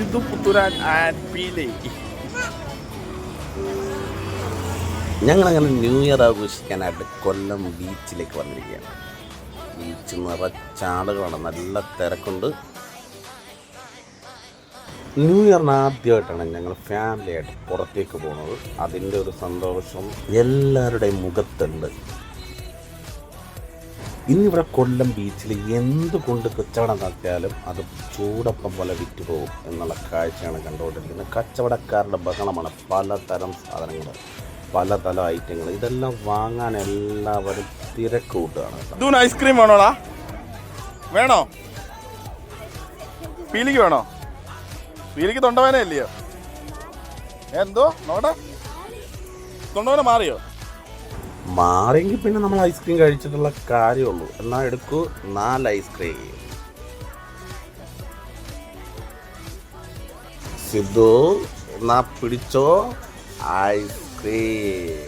Sidhu പുത്തുരാൻ and പീലി ഞങ്ങളങ്ങനെ new year ആഘോഷിക്കാനായിട്ട് കൊല്ലം ബീച്ചിലേക്ക് വന്നിരിക്കുകയാണ്. ബീച്ച് നിറച്ച നല്ല തിരക്കുണ്ട്. ന്യൂ ഇയറിന് ആദ്യമായിട്ടാണ് ഞങ്ങൾ ഫാമിലിയായിട്ട് പുറത്തേക്ക് പോകുന്നത്. അതിന്റെ ഒരു സന്തോഷം എല്ലാവരുടെയും മുഖത്തുണ്ട്. ഇന്നിവിടെ കൊല്ലം ബീച്ചിൽ എന്ത് കൊണ്ട് കച്ചവടം നടത്തിയാലും അത് ചൂടപ്പം പോലെ വിറ്റ് പോകും എന്നുള്ള കാഴ്ചയാണ് കണ്ടുകൊണ്ടിരിക്കുന്നത്. കച്ചവടക്കാരുടെ ബഹളമാണ് പലതരം സാധനങ്ങൾ പലതരം ഐറ്റങ്ങൾ. ഇതെല്ലാം വാങ്ങാൻ എല്ലാവരും തിരക്ക് കൂട്ടുകയാണ്. ഐസ്ക്രീം വേണോടാ? വേണോ? പീലിക്ക് വേണോ? പീലിക്ക് തൊണ്ടവേന ഇല്ലയോ? എന്തോ? നോട്ടെ തൊണ്ടവേന മാറിയോ? മാറിയെങ്കിൽ പിന്നെ നമ്മൾ ഐസ്ക്രീം കഴിച്ചിട്ടുള്ള കാര്യമുള്ളൂ. എന്നാൽ എടുക്കൂ നാല് ഐസ്ക്രീം സിദ്ധു എന്നാ പിടിച്ചോ? ഐസ്ക്രീം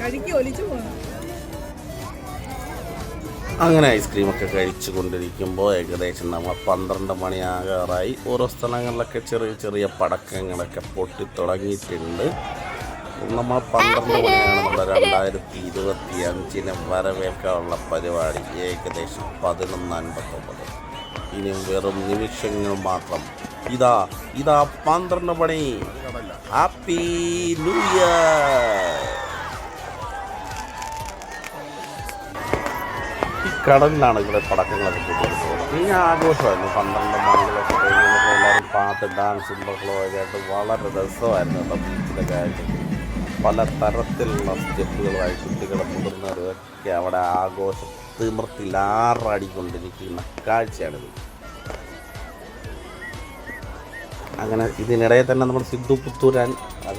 കഴുകി ഒലിച്ചു പോകണം അങ്ങനെ ഐസ്ക്രീമൊക്കെ കഴിച്ചു കൊണ്ടിരിക്കുമ്പോൾ ഏകദേശം നമ്മൾ പന്ത്രണ്ട് മണിയാകാറായി. ഓരോ സ്ഥലങ്ങളിലൊക്കെ ചെറിയ ചെറിയ പടക്കങ്ങളൊക്കെ പൊട്ടി തുടങ്ങിയിട്ടുണ്ട്. നമ്മൾ പന്ത്രണ്ട് മണിയാണ് നമ്മുടെ രണ്ടായിരത്തി ഇരുപത്തി അഞ്ചിന് വരവേൽക്കാനുള്ള പരിപാടി ഏകദേശം പതിനൊന്ന് അൻപത്തൊമ്പത്. ഇനി വെറും നിമിഷങ്ങൾ മാത്രം. ഇതാ ഇതാ പന്ത്രണ്ട് മണി. ഹാപ്പി ന്യൂ ഇയർ കടലിലാണ് ഇവിടെ പടക്കങ്ങളൊക്കെ പൊട്ടിക്കുന്നത് ഈ ആഘോഷമായിരുന്നു. പന്ത്രണ്ട് മണികളൊക്കെ കഴിഞ്ഞപ്പോൾ എല്ലാവരും പാട്ട് ഡാൻസും ബഹളമൊക്കെ ആയിട്ട് വളരെ രസമായിരുന്നു കേട്ടോ ബീച്ചിലെ ആയിട്ട് പല തരത്തിലുള്ള സ്റ്റെപ്പുകളുമായി കുട്ടികളെ മുതിർന്നവരൊക്കെ അവിടെ ആഘോഷം തിമിർത്തിൽ ആറാടിക്കൊണ്ടിരിക്കുന്ന കാഴ്ചയാണിത്. അങ്ങനെ ഇതിനിടയിൽ തന്നെ നമ്മൾ സിദ്ധു പുത്തൂരാൻ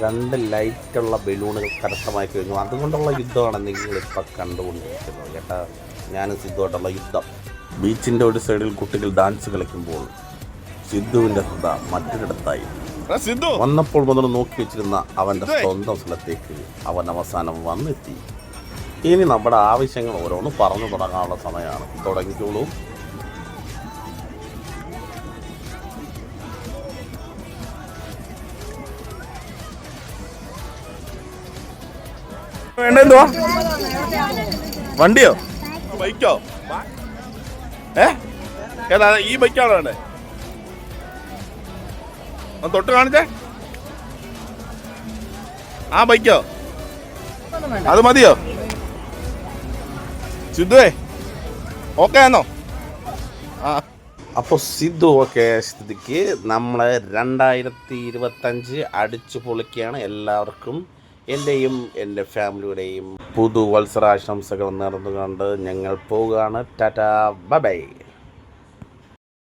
രണ്ട് ലൈറ്റുള്ള ബലൂണുകൾ കരസ്ഥമാക്കി കഴിഞ്ഞു അതുകൊണ്ടുള്ള യുദ്ധമാണ് നിങ്ങളിപ്പോൾ കണ്ടുകൊണ്ടിരിക്കുന്നത്. കേട്ടാ? ഞാനും സിദ്ധുവായിട്ടുള്ള യുദ്ധം. ബീച്ചിന്റെ ഒരു സൈഡിൽ കുട്ടികൾ ഡാൻസ് കളിക്കുമ്പോൾ സിദ്ധുവിന്റെ ശ്രദ്ധ മറ്റൊരിടത്തായി. വന്നപ്പോൾ മുതൽ നോക്കി വെച്ചിരുന്ന അവന്റെ സ്വന്തം സ്ഥലത്തേക്ക് അവൻ അവസാനം വന്നെത്തി. ഇനി നമ്മുടെ ആവശ്യങ്ങൾ ഓരോന്ന് പറഞ്ഞു തുടങ്ങാനുള്ള സമയമാണ്. തുടങ്ങിക്കോളൂ. വേണ്ട എന്തുവാ? വണ്ടിയോ? ബൈക്കോ ഏ? ഏതാ ഈ ബൈക്കാണോ വേണ്ടേ? ഒന്ന് തൊട്ട് കാണിച്ചേ. ആ ബൈക്കോ അത് മതിയോ? സിദ്ധുവേ ഓക്കെ ആണോ ആ. അപ്പോൾ സിദ്ധു ഒക്കെ സ്ഥിതിക്ക് നമ്മൾ രണ്ടായിരത്തി ഇരുപത്തഞ്ച് അടിച്ചു പൊളിക്കുകയാണ് എല്ലാവർക്കും എന്റെയും എന്റെ ഫാമിലിയുടെയും പുതുവത്സരാശംസകൾ നേർന്നുകൊണ്ട് ഞങ്ങൾ പോവുകയാണ്. Tata bye.